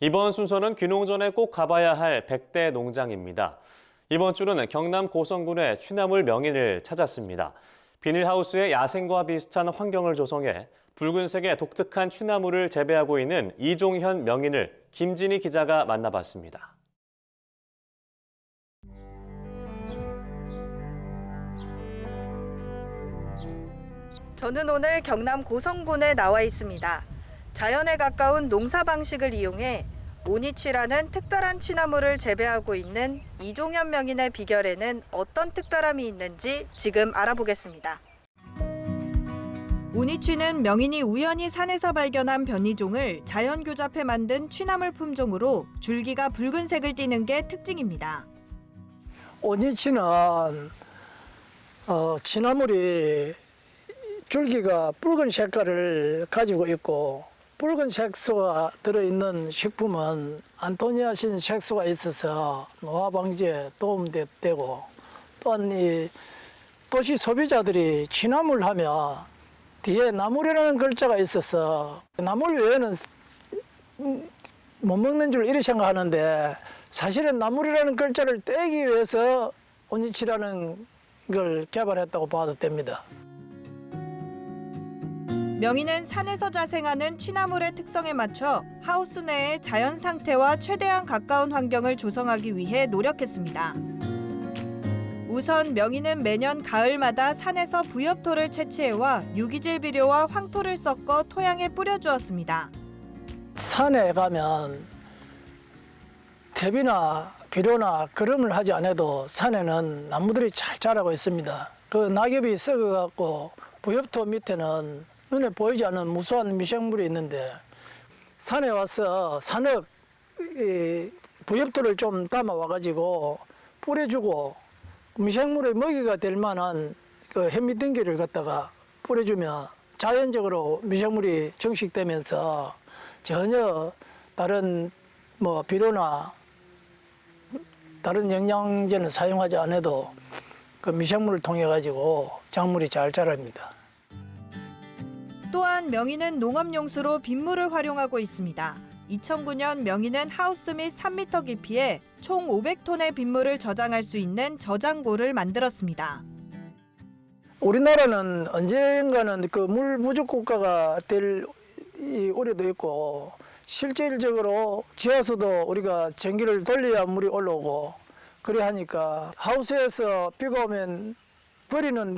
이번 순서는 귀농전에 꼭 가봐야 할 백대 농장입니다. 이번 주는 경남 고성군의 취나물 명인을 찾았습니다. 비닐하우스의 야생과 비슷한 환경을 조성해 붉은색의 독특한 취나물을 재배하고 있는 이종현 명인을 김진희 기자가 만나봤습니다. 저는 오늘 경남 고성군에 나와 있습니다. 자연에 가까운 농사 방식을 이용해 오니치라는 특별한 취나물을 재배하고 있는 이종현 명인의 비결에는 어떤 특별함이 있는지 지금 알아보겠습니다. 오니취는 명인이 우연히 산에서 발견한 변이종을 자연 교잡해 만든 취나물 품종으로 줄기가 붉은색을 띠는 게 특징입니다. 오니치는 어, 취나물이 줄기가 붉은 색깔을 가지고 있고 붉은 색소가 들어있는 식품은 안토니아신 색소가 있어서 노화 방지에 도움되고 또한 이 도시 소비자들이 취나물 하면 뒤에 나물이라는 글자가 있어서 나물 외에는 못 먹는 줄 이리 생각하는데 사실은 나물이라는 글자를 떼기 위해서 오니치라는 걸 개발했다고 봐도 됩니다. 명인은 산에서 자생하는 취나물의 특성에 맞춰 하우스 내의 자연 상태와 최대한 가까운 환경을 조성하기 위해 노력했습니다. 우선 명인은 매년 가을마다 산에서 부엽토를 채취해와 유기질 비료와 황토를 섞어 토양에 뿌려주었습니다. 산에 가면 퇴비나 비료나 거름을 하지 않아도 산에는 나무들이 잘 자라고 있습니다. 그 낙엽이 썩어갖고 부엽토 밑에는 눈에 보이지 않는 무수한 미생물이 있는데 산에 와서 이 부엽토를 좀 담아 와가지고 뿌려주고 미생물의 먹이가 될 만한 그 현미등기를 갖다가 뿌려주면 자연적으로 미생물이 정식되면서 전혀 다른 뭐 비료나 다른 영양제는 사용하지 않아도 그 미생물을 통해 가지고 작물이 잘 자랍니다. 또한 명인은 농업용수로 빗물을 활용하고 있습니다. 2009년 명인은 하우스 및 3m 깊이에 총 500톤의 빗물을 저장할 수 있는 저장고를 만들었습니다. 우리나라는 언젠가는 그 물 부족 국가가 될이 우려도 있고 실질적으로 지하수도 우리가 전기를 돌려야 물이 올라오고 그래 하니까 하우스에서 비가 오면 버리는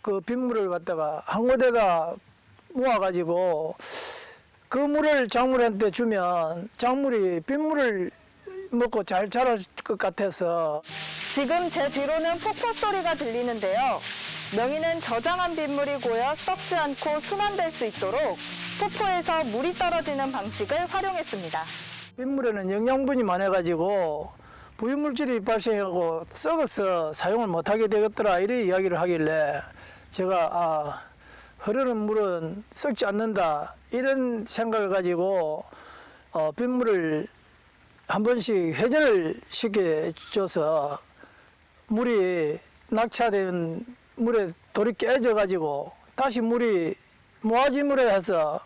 그 빗물을 갖다가 한 곳에다 모아가지고 그 물을 작물한테 주면 작물이 빗물을 먹고 잘 자랄 것 같아서 지금 제 뒤로는 폭포 소리가 들리는데요. 명인은 저장한 빗물이 고여 썩지 않고 순환될 수 있도록 폭포에서 물이 떨어지는 방식을 활용했습니다. 빗물에는 영양분이 많아가지고 부유물질이 발생하고 썩어서 사용을 못하게 되겠더라 이런 이야기를 하길래 제가 아 흐르는 물은 썩지 않는다. 이런 생각을 가지고 어, 빗물을 한 번씩 회전을 시켜 줘서 물이 낙차된 물에 돌이 깨져 가지고 다시 물이 모아짐으로 해서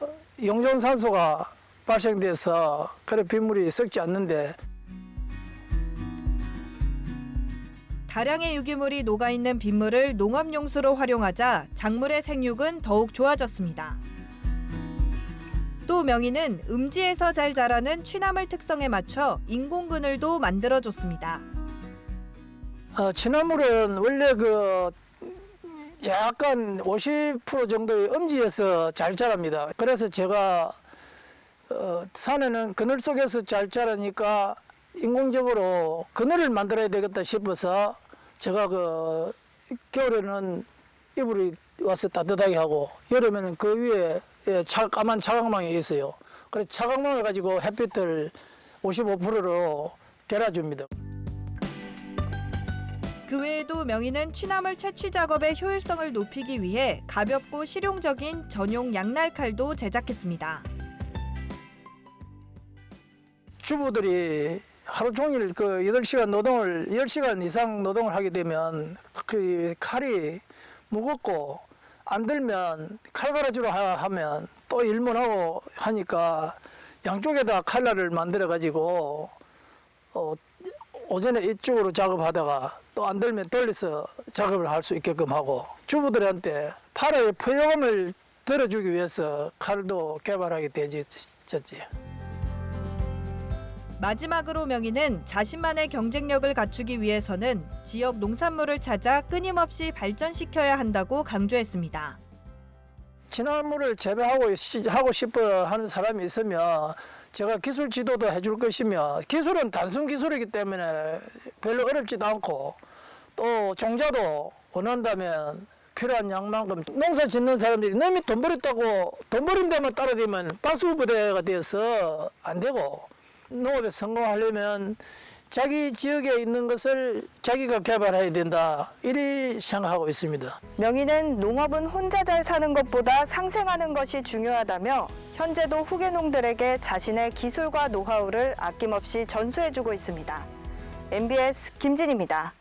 어, 용존산소가 발생돼서 그래 빗물이 썩지 않는데 다량의 유기물이 녹아있는 빗물을 농업용수로 활용하자 작물의 생육은 더욱 좋아졌습니다. 또 명인은 음지에서 잘 자라는 취나물 특성에 맞춰 인공 그늘도 만들어줬습니다. 어, 취나물은 원래 그 약간 50% 정도의 음지에서 잘 자랍니다. 그래서 제가 어, 산에는 그늘 속에서 잘 자라니까 인공적으로 그늘을 만들어야 되겠다 싶어서 제가 그 겨울에는 이불이 와서 따뜻하게 하고 여름에는 그 위에 예, 차, 까만 차광망이 있어요. 그래서 차광망을 가지고 햇빛을 55%로 개라줍니다. 그 외에도 명인은 취나물 채취 작업의 효율성을 높이기 위해 가볍고 실용적인 전용 양날 칼도 제작했습니다. 주부들이 하루 종일 그 8시간 노동을 10시간 이상 노동을 하게 되면 그 칼이 무겁고 안 들면 칼 갈아주러 하- 하면 또 일문하고 하니까 양쪽에다 칼날을 만들어 가지고 어, 오전에 이쪽으로 작업하다가 또안 되면 돌려서 작업을 할 수 있게끔 하고 주부들한테 팔에 포용감을 들어주기 위해서 칼도 개발하게 되었지. 마지막으로 명희는 자신만의 경쟁력을 갖추기 위해서는 지역 농산물을 찾아 끊임없이 발전시켜야 한다고 강조했습니다. 진화물을 재배하고 시- 하고 싶어 하는 사람이 있으면 제가 기술 지도도 해줄 것이며 기술은 단순 기술이기 때문에 별로 어렵지도 않고 또 종자도 원한다면 필요한 양만큼 농사 짓는 사람들이 너무 돈 벌었다고 돈 버는 데만 따라다니면 박수 부대가 되어서 안 되고 농업에 성공하려면 자기 지역에 있는 것을 자기가 개발해야 된다 이리 생각하고 있습니다. 명희는 농업은 혼자 잘 사는 것보다 상생하는 것이 중요하다며 현재도 후계농들에게 자신의 기술과 노하우를 아낌없이 전수해주고 있습니다. MBS 김진입니다.